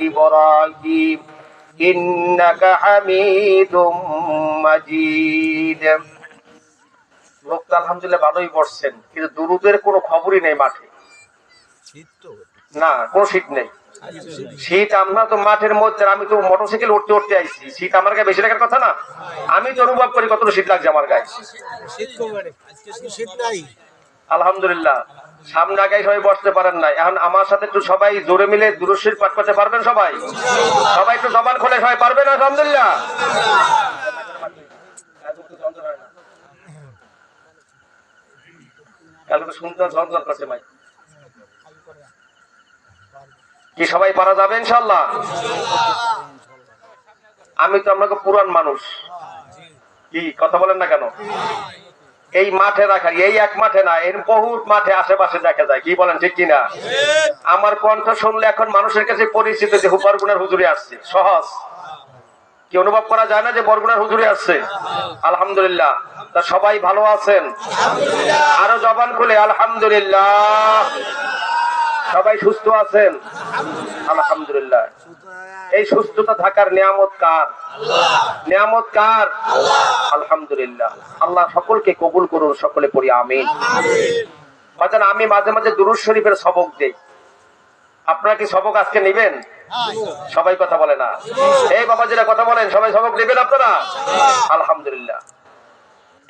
إبراهيم إنك حميد مجيد লোকটা আলহামদুলিল্লাহ ভালোই পড়ছেন কিন্তু দুরুদের কোনো খবরই নেই মাঠে না কোনো শীত নেই শীত আমরা তো মাঠের মধ্যে আমি তো মোটরসাইকেল উঠতে উঠতে আইছি শীত আমার গায়ে বেশি লাগার কথা না আমি তো অনুভব করি কতটা শীত লাগছে আমার গায়ে আলহামদুলিল্লাহ সামনে আগে সবাই বসতে পারেন না এখন আমার সাথে একটু সবাই জোরে মিলে দুরুশির পাঠ করতে পারবেন সবাই? সবাই একটু জবান খোলে সবাই পারবেন? আলহামদুলিল্লাহ। শুনতে করছে কি সবাই পারা যাবে ইনশাল্লাহ আমি তো আপনাকে পুরান মানুষ। কি, কথা বলেন না কেন? এই মাঠে রাখা এই এক মাঠে না এর বহুত মাঠে আশেপাশে দেখা যায়। কি বলেন ঠিক কিনা? আমার কণ্ঠ শুনলে এখন মানুষের কাছে পরিচিত যে বরগুনার হুজুরে আসছে। সহজ। কি অনুভব করা যায় না যে বরগুনার হুজুরে আসছে? আলহামদুলিল্লাহ। তা সবাই ভালো আছেন? আরও জবান খুলে আলহামদুলিল্লাহ। সবাই সুস্থ আছেন? আলহামদুলিল্লাহ। এই সুস্থতা থাকার নিয়ামত কার? নিয়ামত কার? আলহামদুলিল্লাহ। আল্লাহ সকলকে কবুল করুন, সকলে পড়ি আমিন। বাজান, আমি মাঝে মাঝে দুরুজ শরীফের সবক দেই। আপনারা কি সবক আজকে নেবেন? সবাই কথা বলে না। এই বাবা যেটা কথা বলেন, সবাই সবক নেবেন আপনারা? আলহামদুলিল্লাহ।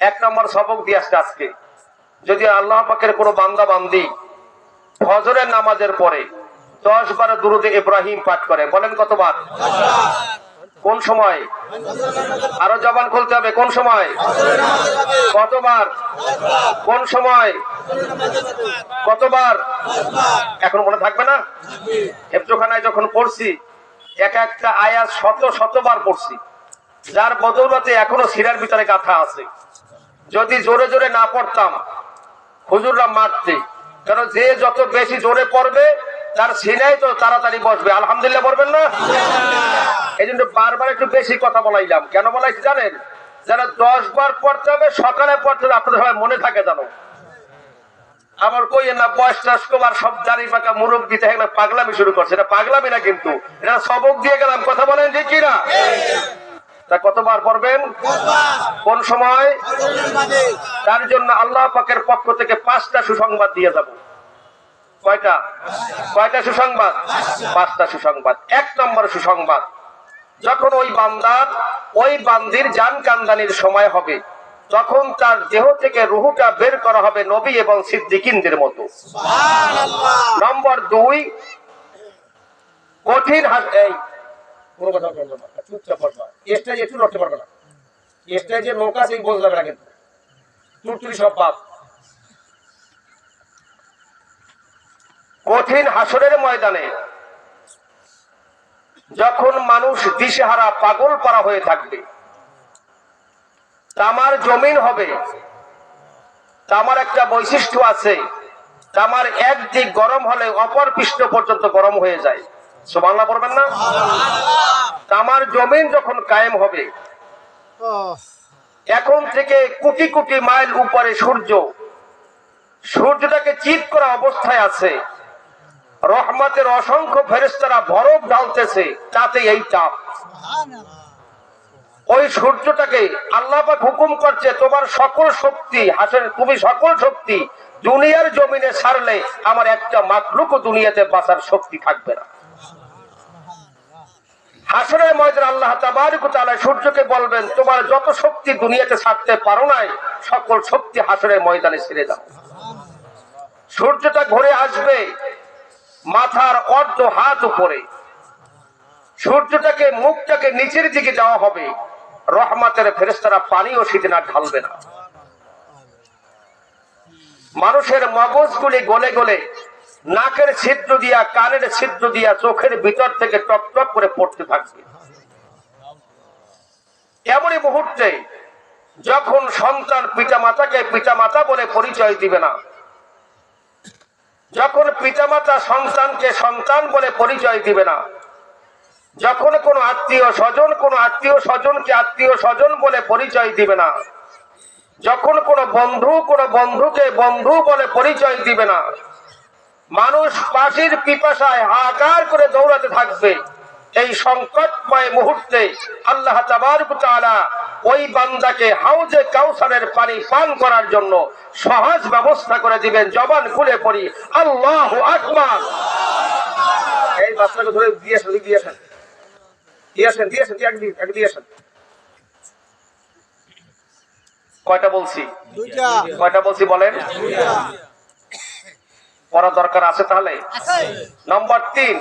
এক নম্বর সবক দিয়ে আসছে আজকে। যদি আল্লাহ পাকের কোনো বান্দা বান্দি ফজরের নামাজের পরে দশ বারো দুরুদে ইব্রাহিম পাঠ করে। বলেন কতবার? কোন সময়? আরও জবান খুলতে হবে। কোন সময়? কতবার? কোন সময়? কতবার? এখন মনে থাকবে না? হেফজোখানায় যখন পড়ছি, এক একটা আয়াত শত শতবার পড়ছি। যার বদৌলতে এখনও সিরার ভিতরে গাথা আছে। যদি জোরে জোরে না পড়তাম, হুজুররা মারতে। কারণ যে যত বেশি জোরে পড়বে, তার সিনাই তো তাড়াতাড়ি বসবে। আলহামদুলিল্লাহ পড়বেন না? এই জন্য বারবার একটু বেশি কথা বলাইলাম। কেন বলাইছি জানেন? যারা দশ বার পড়তে হবে, সকালে পড়তে হবে, আপনাদের সবাই মনে থাকে জানো? আমার কই না, বয়স টাস আর সব দাঁড়ি পাকা মুরব্বী না পাগলামি শুরু করছে। এটা পাগলামি না কিন্তু। এটা সবক দিয়ে গেলাম। কথা বলেন যে কিনা? তা কতবার পড়বেন? কোন সময়? তার জন্য আল্লাহ পাকের পক্ষ থেকে পাঁচটা সুসংবাদ দিয়ে যাব। কয়টা? কয়টা সুসংবাদ? পাঁচটা। সুসংবাদ। এক নম্বর সুসংবাদ যখন ওই বান্দার ওই বান্দির জান কান্দানির সময় হবে তখন তার দেহ থেকে রুহুটা বের করা হবে নবী এবং সিদ্দিকিনদের মতো। নম্বর দুই কঠিন কঠিন হাসরের ময়দানে যখন মানুষ দিশেহারা পাগল পারা হয়ে থাকবে, তামার জমিন হবে, তামার একটা বৈশিষ্ট্য আছে, তামার একদিক গরম হলে অপর পৃষ্ঠ পর্যন্ত গরম হয়ে যায়। সোমাল্লা পড়বেন না? তামার জমিন যখন কায়েম হবে এখন থেকে কোটি কোটি মাইল উপরে সূর্য সূর্যটাকে চিত করা অবস্থায় আছে। রহমতের অসংখ্য ফেরেস্তারা বরফ ঢালতেছে তাতে এই চাপ। ওই সূর্যটাকে আল্লাহ পাক হুকুম করছে তোমার সকল শক্তি হাসের তুমি সকল শক্তি দুনিয়ার জমিনে ছাড়লে আমার একটা মাকলুকও দুনিয়াতে বাঁচার শক্তি থাকবে না। হাসরের ময়দান আল্লাহ তাআলা সূর্যকে বলবেন, তোমার যত শক্তি দুনিয়াতে ছাড়তে পারো নাই, সকল শক্তি হাসরের ময়দানে ছেড়ে দাও। সূর্যটা ঘুরে আসবে, মাথার অর্ধ হাত উপরে। সূর্যটাকে, মুখটাকে নিচের দিকে যাওয়া হবে। রহমাতের ফেরেস্তারা পানি ও শীতে না ঢালবে না। মানুষের মগজগুলি গলে গলে নাকের ছিদ্র দিয়া, কানের ছিদ্র দিয়া, চোখের ভিতর থেকে টপ টপ করে পড়তে থাকবে। এমনই মুহূর্তে যখন সন্তান পিতা মাতাকে পিতা মাতা বলে পরিচয় দিবে না, যখন পিতামাতা সন্তানকে সন্তান বলে পরিচয় দিবে না, যখন কোনো আত্মীয় স্বজন, কোনো আত্মীয় স্বজনকে আত্মীয় স্বজন বলে পরিচয় দিবে না, যখন কোনো বন্ধু, কোনো বন্ধুকে বন্ধু বলে পরিচয় দিবে না মানুষ পাখির পিপাসায় হাহাকার করে দৌড়াতে থাকবে। এই সংকটময় মুহূর্তে আল্লাহ ওই বান্দাকে হাউজে কাউসারের পানি পান করার জন্য সহজ ব্যবস্থা করে দিবেন। জবান খুলে পড়ি আল্লাহ আকবার! এই বাচ্চাকে ধরে দিয়েছেন দিয়েছেন দিয়েছেন দিয়েছেন দিয়েছেন দিয়েছেন কয়টা বলছি? কয়টা বলছি বলেন? পড়া দরকার আছে তাহলে? নম্বর তিন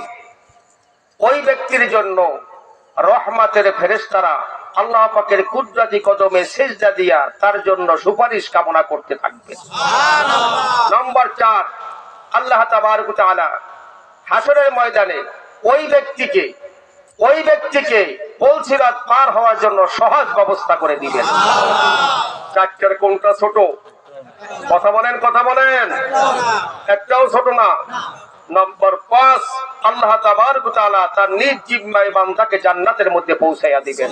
ওই ব্যক্তির জন্য রহমাতের ফেরেস্তারা আল্লাহ পাকের কুদরাতি কদমে সেজদা দিয়া তার জন্য সুপারিশ কামনা করতে থাকবে। নম্বর চার আল্লাহ তাআলা হাসরের ময়দানে ওই ব্যক্তিকে ওই ব্যক্তিকে পলসিরাত পার হওয়ার জন্য সহজ ব্যবস্থা করে দিবেন। চারটার কোনটা ছোট? কথা বলেন কথা বলেন। একটাও ছোট না। নম্বর পাঁচ আল্লাহ তাবারক তাআলা তার নিজ জিম্মায় বান্দাকে জান্নাতের মধ্যে পৌঁছাইয়া দিবেন।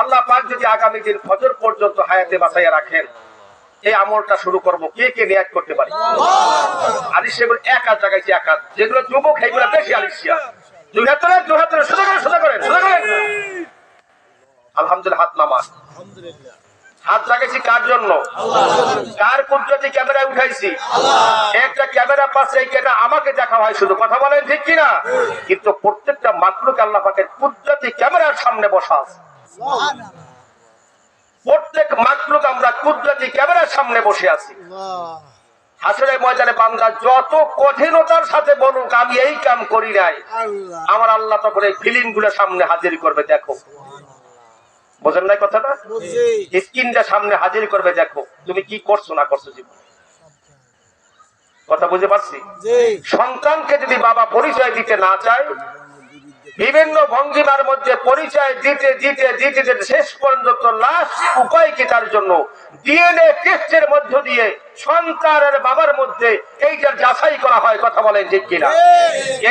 আল্লাহ পাক যদি আগামী দিন ফজর পর্যন্ত হায়াতে বাঁচাইয়া রাখেন এই আমলটা শুরু করব কে কে নিয়াত করতে পারি? আলিশ সেগুলো এক হাত জায়গায় এক হাত। যেগুলো যুবক সেগুলো বেশি আলিশিয়া দুই হাত তোলেন দুই হাত তোলেন সোজা করেন সোজা করেন। সোজা করেন আলহামদুলিল্লাহ হাত নামা হাত লাগাইছি কার জন্য? কার কুদরতি ক্যামেরায় উঠাইছি? একটা ক্যামেরা পাশে ক্যামেরা আমাকে দেখা হয় শুধু। কথা বলেন ঠিক কিনা? কিন্তু প্রত্যেকটা মাতৃকে আল্লাহ পাকের কুদরতি ক্যামেরার সামনে বসা আছে। প্রত্যেক মাতৃক আমরা কুদরতি ক্যামেরার সামনে বসে আছি। হাসরে ময়দানে বান্দা যত কঠিনতার সাথে বলুক আমি এই কাম করি নাই। আমার আল্লাহ তখন এই ফিলিংগুলো সামনে হাজির করবে দেখো। বোঝেন নাই কথাটা? স্ক্রিনটা সামনে হাজির করবে দেখো। তুমি কি করছ না করছ জীবন? কথা বুঝতে পারছি? সন্তানকে যদি বাবা পরিচয় দিতে না চায় বিভিন্ন ভঙ্গিমার মধ্যে পরিচয় দিতে দিতে দিতে দিতে শেষ পর্যন্ত লাশ উপায় কি তার জন্য? ডিএনএ টেস্টের মধ্য দিয়ে সন্তানের বাবার মধ্যে এইটার যাচাই করা হয় কথা বলেন ঠিক কিনা?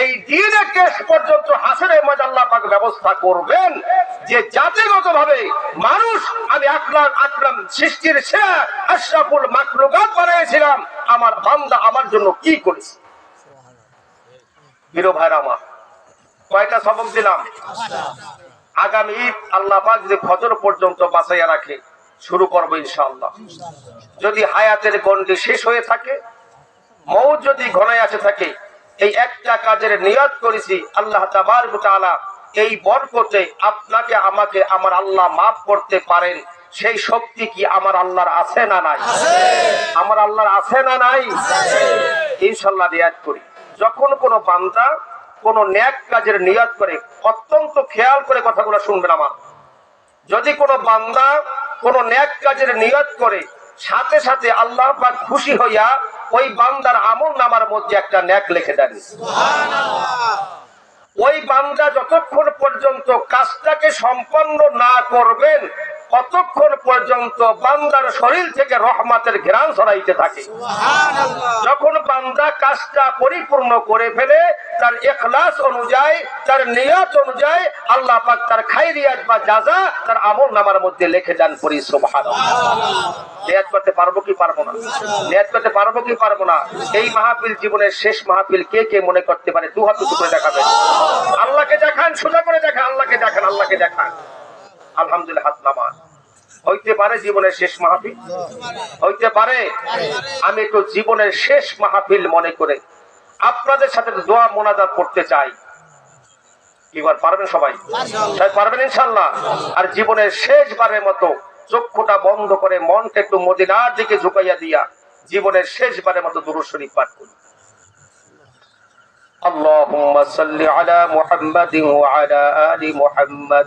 এই ডিএনএ টেস্ট পর্যন্ত হাসনের মধ্যে আল্লাহ পাক ব্যবস্থা করবেন যে জাতিগত ভাবে মানুষ আমি আকরাম আকরাম সৃষ্টির সেরা আশরাফুল মাকলুকাত বানিয়েছিলাম। আমার বান্দা আমার জন্য কি করেছে? হিরো ভাইর আমার কয়টা সবক দিলাম? আগামী ঈদ আল্লাহ পাক যদি ফজর পর্যন্ত বাঁচাইয়া রাখে, শুরু করব ইনশাআল্লাহ। যদি হায়াতের গন্ডি শেষ হয়ে থাকে মৌ যদি ঘনায় আসে থাকে, এই একটা কাজের নিয়ত করেছি, আল্লাহ তাআলা এই বরকতে আপনাকে, আমাকে, আমার আল্লাহ মাফ করতে পারেন। সেই শক্তি কি আমার আল্লাহর আছে না নাই? আমার আল্লাহর আছে না নাই? ইনশাল্লাহ রিয়াজ করি। যখন কোনো বান্দা কোন ন্যাক কাজের নিয়াত করে অত্যন্ত খেয়াল করে কথাগুলো শুনবেন আমার। যদি কোনো বান্দা কোন ন্যাক কাজের নিয়ত করে সাথে সাথে আল্লাহ পাক খুশি হইয়া ওই বান্দার আমল নামার মধ্যে একটা ন্যাক লিখে দেন। ওই বান্দা যতক্ষণ পর্যন্ত কাজটাকে সম্পন্ন না করবেন ততক্ষণ পর্যন্ত বান্দার শরীর থেকে রহমাতের ঘেরান ছড়াইতে থাকে? যখন বান্দা কাজটা পরিপূর্ণ করে ফেলে তার এখলাস অনুযায়ী তার নিয়ত অনুযায়ী আল্লাহ পাক তার খাইরিয়াত বা যাজা তার আমল নামার মধ্যে লিখে যান পরি সুবহানাল্লাহ। করতে পারব কি পারব না? নিয়াত করতে পারব কি পারব না? এই মাহফিল জীবনের শেষ মাহফিল কে কে মনে করতে পারে? দু হাত করে দেখাবেন। আল্লাহকে দেখান সোজা করে দেখান আল্লাহকে দেখান আল্লাহকে দেখান। আলহামদুলিল্লাহ হাত নামান হইতে পারে জীবনের শেষ মাহফিল হইতে পারে আমি একটু জীবনের শেষ মাহফিল মনে করে আপনাদের সাথে দোয়া মোনাজাত করতে চাই কিবার পারবেন সবাই সবাই পারবেন ইনশাল্লাহ আর জীবনের শেষবারের মতো চক্ষুটা বন্ধ করে মনটা একটু মদিনার দিকে ঝুঁকাইয়া দিয়া জীবনের শেষবারের মতো দুরুদ শরীফ পাঠ করি اللهم صل على محمد وعلى آل محمد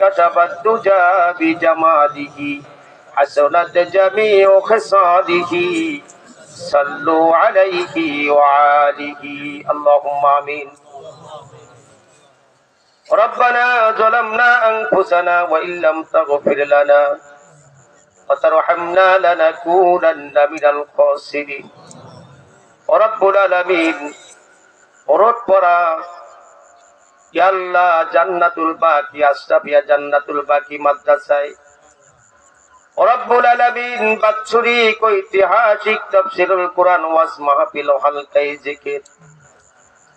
كشف الدجى بجماله حسنت جميع خصاله صلوا عليه وآله اللهم آمين ربنا ظلمنا أنفسنا وإن لم تغفر لنا وترحمنا لنكونن من الخاسرين رب العالمين ওরত পরা জান্নাতুল বাকি, আশরাফিয়া জান্নাতুল বাকি মাদ্রাসায়।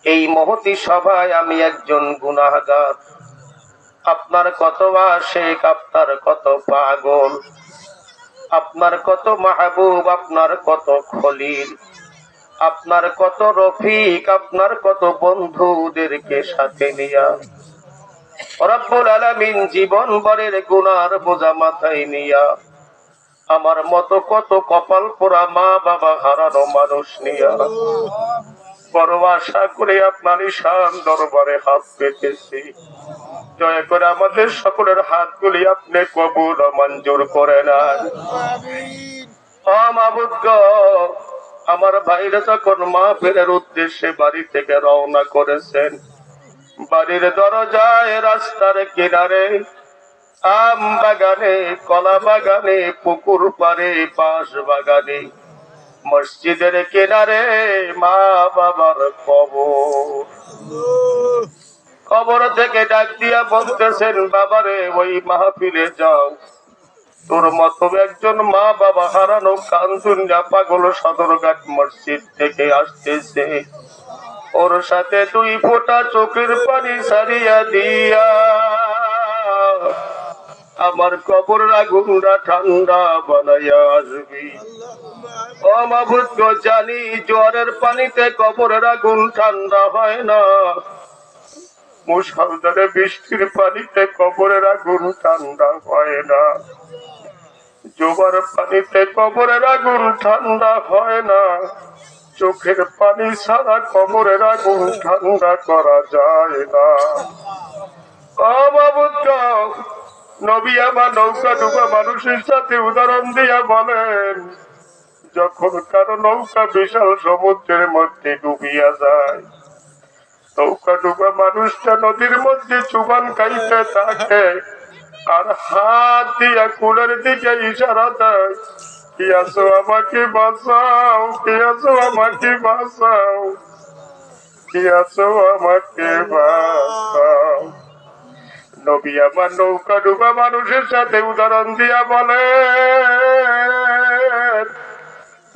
এই মহতি সভায় আমি একজন গুনাহগার। আপনার কত আশেক, আপনার কত পাগল, আপনার কত মাহবুব, আপনার কত খলিল। আপনার কত রফিক, আপনার কত বন্ধুদেরকে সাথে নিয়া। রব্বুল আলামিন জীবন ভরের গুনার বোঝা মাথায় নিয়া আমার মতো কত কপাল পোড়া মা বাবা হারানো মানুষ নিয়া বড় আশা করে আপনার ঈশান দরবারে হাত পেতেছি। দয়া করে আমাদের সকলের হাতগুলি আপনি কবুল মঞ্জুর করে মাবুদ আমার ভাইরা যখন মা ফেরার উদ্দেশ্যে বাড়ি থেকে রওনা করেছেন, বাড়ির দরজায় রাস্তার কিনারে, আম বাগানে, কলা বাগানে, পুকুর পারে বাঁশ বাগানে, মসজিদের কিনারে মা বাবার কবর। কবর থেকে ডাক দিয়া বলতেছেন, বাবারে, ওই মাহফিলে যাও। তোর মতো একজন মা বাবা হারানো কান্দুন্যা পাগল সদরঘাট মসজিদ থেকে আসতেছে। ওর সাথে তুই ফোঁটা চোখের পানি সারিয়া দিয়া। আমার কবর আগুনটা ঠান্ডা বানাইয়া আসবি। অমাভূত জানি জোয়ারের পানিতে কবরের আগুন ঠান্ডা হয় না। মুসলধারে বৃষ্টির পানিতে কবরের আগুন ঠান্ডা হয় না। জোবার পানিতে কবরের আগুন ঠান্ডা হয় না। চোখের পানি ছাড়া কবরের আগুন ঠান্ডা করা যায় না। অবাবুদ্ধ নবী আমার নৌকা ডুবা মানুষের সাথে উদাহরণ দিয়া বলেন, যখন কারও নৌকা বিশাল সমুদ্রের মধ্যে ডুবিয়া যায়, নৌকা ডুবা মানুষটা নদীর মধ্যে চুবান খাইতে থাকে আর হাত দিয়া কুলের দিকে ইশারা দেয়। আসো আমাকে বাঁচাও, কি আসো আমাকে বাঁচাও, কি আসো আমাকে বাঁচাও। নবী আমার নৌকা ডুবা মানুষের সাথে উদাহরণ দিয়া বলে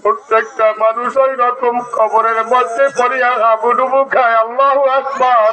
প্রত্যেকটা মানুষ ওই রকম কবরের মধ্যে পড়িয়া হাবুডুবু খায়, আল্লাহ আকবার।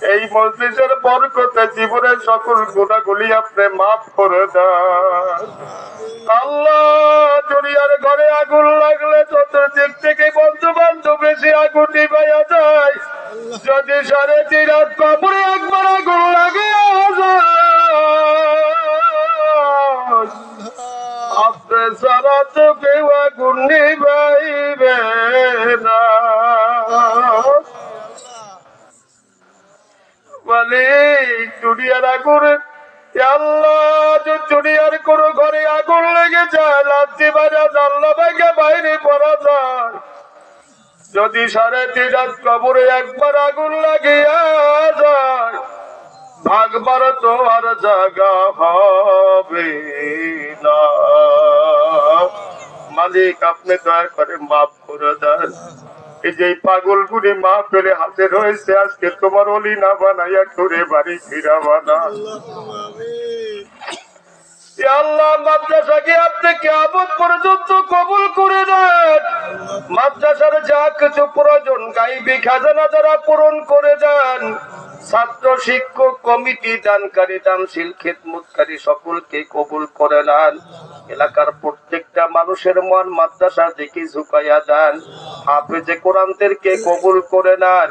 এই মসজিদের বরকতে জীবনের সকল গুণাগুলি আপনি মাফ করে দেন। ঘরে আগুন লাগলে চতুর্দিক থেকে বন্ধু বান্ধব বেশি আগুন নিভাইয়া যায়। যদি সাড়ে তিন রাত কাপড়ে একবার আগুন লাগে, আপনি সারা তো কেউ আগুন নিভাইবে না। মালিক দুনিয়ার আগুন। দুনিয়ার কোন ঘরে আগুন লেগে যায় লাত্তি বাজা জানলা ভেঙে বাইরে পড়া যায়। যদি সাড়ে তিন রাত কবরে একবার আগুন লাগিয়া যায়, ভাগবার তো আর জায়গা হবে না। মালিক, আপনি দয়া করে মাফ করে দেন। এই যে পাগল গুলি মা পেলে হাতে রয়েছে আজকে তোমার অলি না বানাইয়া করে বাড়ি ফিরা বানা আল্লাহ মাদ্রাসাকে আপনি কেমন পর্যন্ত কবুল করে দেন মাদ্রাসার যা কিছু প্রয়োজন গাইবি খাজানা যারা পূরণ করে দেন। ছাত্র শিক্ষক কমিটি দানকারী, দানশীল, খেদমতকারী সকলকে কবুল করে নেন। এলাকার প্রত্যেকটা মানুষের মন মাদ্রাসার দিকে ঝুঁকাইয়া দেন। হাফেজে কোরআনদেরকে কবুল করে নেন।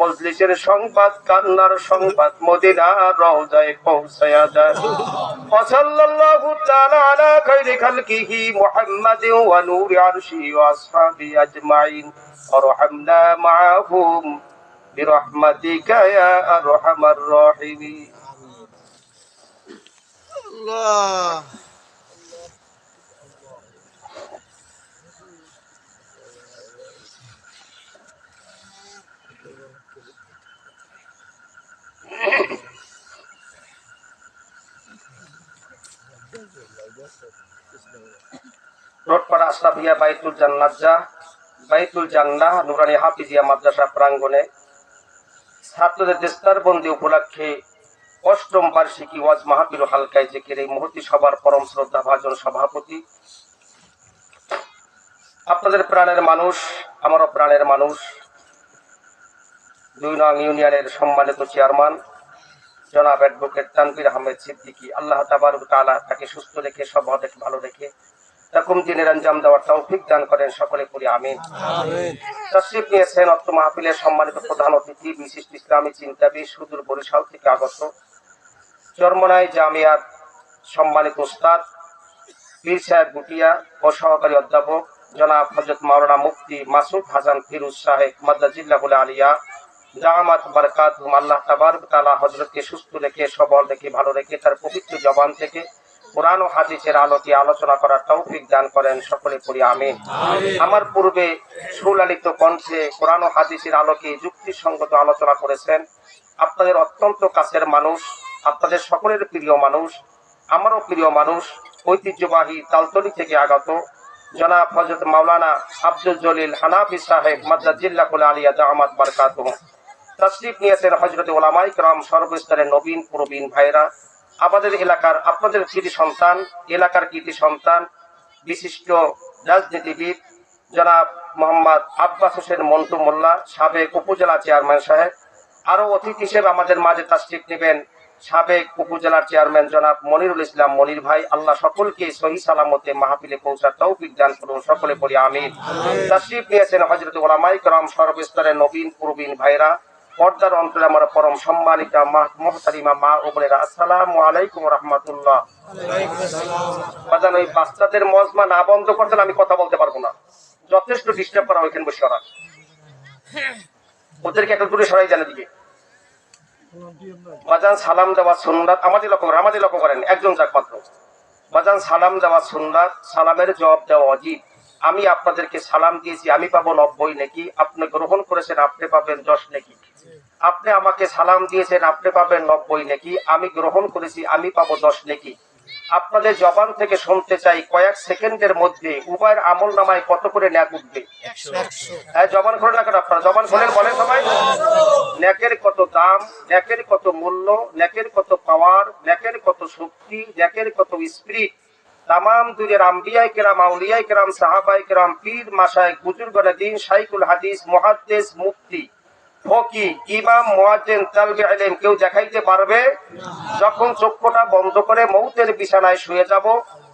মজলিসের সংবাদ, কান্নার সংবাদ, মদিনার রওজায় পৌঁছায়া দেন ওয়াসাল্লাল্লাহু তাআলা আলা খালকিহি মুহাম্মাদিন ওয়া নূরি ওয়া আসহাবি আজমাইন। মাআহুম বিরহমাতিকা ইয়া আরহামার রাহিমিন। আল্লাহ। রোডপাড়া আশরাফিয়া বাইতুল জান্নাত যা বাইতুল জান্না নুরানি হাফিজিয়া মাদ্রাসা প্রাঙ্গণে ছাত্রদের দেস্তার বন্দি উপলক্ষে অষ্টম বার্ষিকী ওয়াজ ও হালকায় জেকের। এই মুহূর্তে সবার পরম শ্রদ্ধা ভাজন সভাপতি। আপনাদের প্রাণের মানুষ, আমারও প্রাণের মানুষ। দুই নং ইউনিয়নের সম্মানিত চেয়ারম্যান। জনাব অ্যাডভোকেট তানবির আহমেদ সিদ্দিকী আল্লাহ তাবারক তাআলা তাকে সুস্থ রেখে সব দেখে ভালো রেখে এরকম দিনের আঞ্জাম দেওয়ার তৌফিক দান করেন সকলে করি আমিন। তশরিফ নিয়েছেন অত্র মাহফিলের সম্মানিত প্রধান অতিথি বিশিষ্ট ইসলামী চিন্তাবিদ সুদূর বরিশাল থেকে আগত চরমনাই জামিয়ার সম্মানিত উস্তাদ পীর সাহেব গুটিয়া ও সহকারী অধ্যাপক জনাব হজরত মাওলানা মুফতি মাসুদ হাসান ফিরুজ সাহেব মাদ্দাজিল্লাহুল আলিয়া জামাত বারকাত আল্লাহ তাবারক তাআলা হযরতকে সুস্থ রেখে সবল রেখে ভালো রেখে তার পবিত্র জবান থেকে কোরআন ও হাদিসের আলোকে আলোচনা করার তৌফিক দান করেন সকলে পড়ি আমিন। আমার পূর্বে সুলালিত কণ্ঠে কোরআন ও হাদিসের আলোকে যুক্তিসঙ্গত আলোচনা করেছেন। আপনাদের অত্যন্ত কাছের মানুষ আপনাদের সকলের প্রিয় মানুষ আমারও প্রিয় মানুষ ঐতিহ্যবাহী তালতলি থেকে আগত জনাব হজরত মাওলানা আব্দুল জলিল হানাফি সাহেব মাদ্দাজিল্লাহুল আলিয়া জামাত বারকাতুহ। তসলিফ নিয়েছেন হজরত ওলামাই ক্রাম সর্বস্তরের নবীন, প্রবীণ ভাইরা আমাদের এলাকার আপনাদের স্মৃতি সন্তান, এলাকার কৃতি সন্তান, বিশিষ্ট রাজনীতিবিদ জনাব মোহাম্মদ আব্বাস হোসেন মন্টু মোল্লা, সাবেক উপজেলা চেয়ারম্যান সাহেব। আরও অতিথি হিসেবে আমাদের মাঝে তাসলিপ নেবেন সাবেক উপজেলার চেয়ারম্যান জনাব মনিরুল ইসলাম মনির ভাই। আল্লাহ সকলকে সহি সালামতে মাহফিলে পৌঁছার তৌফিক দান করুন, সকলে পড়ি আমিন। তাসলিপ নিয়েছেন হজরত ওলামাই করম সর্বস্তরের নবীন, প্রবীণ ভাইরা পর্দার অন্তরে আমার পরম সম্মানিতা মহতারিমা মা ও আসসালামু আলাইকুম রহমতুল্লাহ। ওই বাচ্চাদের মজমা না বন্ধ করতে আমি কথা বলতে পারব না। যথেষ্ট ডিস্টার্ব করা ওইখানে বসে ওরা ওদেরকে একটা দূরে সরাই জানে দিকে। বাজান, সালাম দেওয়া সুন্নাত, আমাদের লক্ষ্য করেন, আমাদের লক্ষ্য করেন, একজন যাক মাত্র। বাজান, সালাম দেওয়া সুন্নাত, সালামের জবাব দেওয়া অজিব আমি আপনাদেরকে সালাম দিয়েছি, আমি পাবো নব্বই নাকি, আপনি গ্রহণ করেছেন, আপনি পাবেন দশ নাকি। আপনি আমাকে সালাম দিয়েছেন আপনি পাবেন নব্বই নাকি আমি গ্রহণ করেছি আমি পাবো দশ নাকি। আপনাদের জবান থেকে শুনতে চাই কয়েক সেকেন্ডের মধ্যে উভয়ের আমল নামায় কত করে ন্যাক উঠবে? হ্যাঁ জবান খোলেন না কেন আপনারা জবান খোলেন বলেন সবাই। ন্যাকের কত দাম ন্যাকের কত মূল্য ন্যাকের কত পাওয়ার ন্যাকের কত শক্তি ন্যাকের কত স্পিরিট। তামাম দুরের আম্বিয়াই কেরাম আউলিয়াই কেরাম সাহাবাই কেরাম পীর মাসায় বুজুর্গরা দিন সাইকুল হাদিস মুহাদ্দিস মুফতি। কেউ দেখাইতে পারবে? যখন বন্ধ করে মৌতের বিছানায় শুয়ে যাব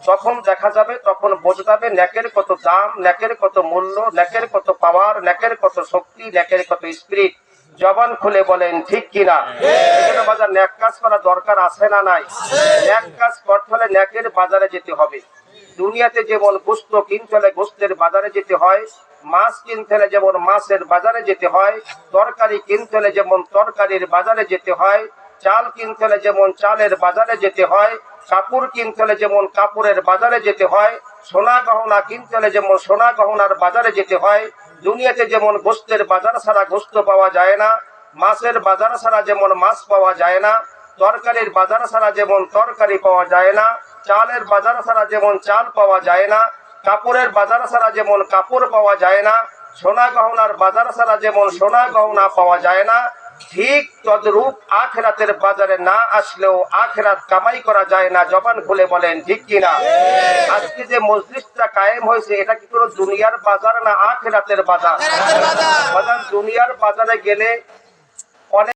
তখন দেখা যাবে তখন বোঝা যাবে ন্যাকের কত দাম ন্যাকের কত মূল্য ন্যাকের কত পাওয়ার ন্যাকের কত শক্তি কত স্পিরিট জবান খুলে বলেন, ঠিক কিনা বাজার ন্যাক কাজ করা দরকার আছে না নাই? ন্যাক কাজ করতে ন্যাকের বাজারে যেতে হবে। দুনিয়াতে যেমন গোস্ত কিনতে হলে গোস্তের বাজারে যেতে হয় মাছ কিনতে হলে যেমন মাছের বাজারে যেতে হয়, তরকারি কিনতে হলে যেমন তরকারির বাজারে যেতে হয়, চাল কিনতে হলে যেমন চালের বাজারে যেতে হয়, কাপড় কিনতে হলে যেমন কাপড়ের বাজারে যেতে হয়, সোনা গহনা কিনতে হলে যেমন সোনা গহনার বাজারে যেতে হয়, দুনিয়াতে যেমন গোস্তের বাজার ছাড়া গোস্ত পাওয়া যায় না, মাছের বাজার ছাড়া যেমন মাছ পাওয়া যায় না, তরকারির বাজার ছাড়া যেমন তরকারি পাওয়া যায় না, চালের বাজার ছাড়া যেমন চাল পাওয়া যায় না কাপড়ের বাজার ছাড়া যেমন কাপড় পাওয়া যায় না সোনা গহনার বাজার ছাড়া যেমন সোনা গহনা পাওয়া যায় না ঠিক তদ্রূপ আখেরাতের বাজারে না আসলেও আখেরাত কামাই করা যায় না জবান খুলে বলেন ঠিক কিনা? আজকে যে মসজিদটা কায়েম হয়েছে এটা কি কোনো দুনিয়ার বাজার না আখেরাতের বাজার। বাজার দুনিয়ার বাজারে গেলে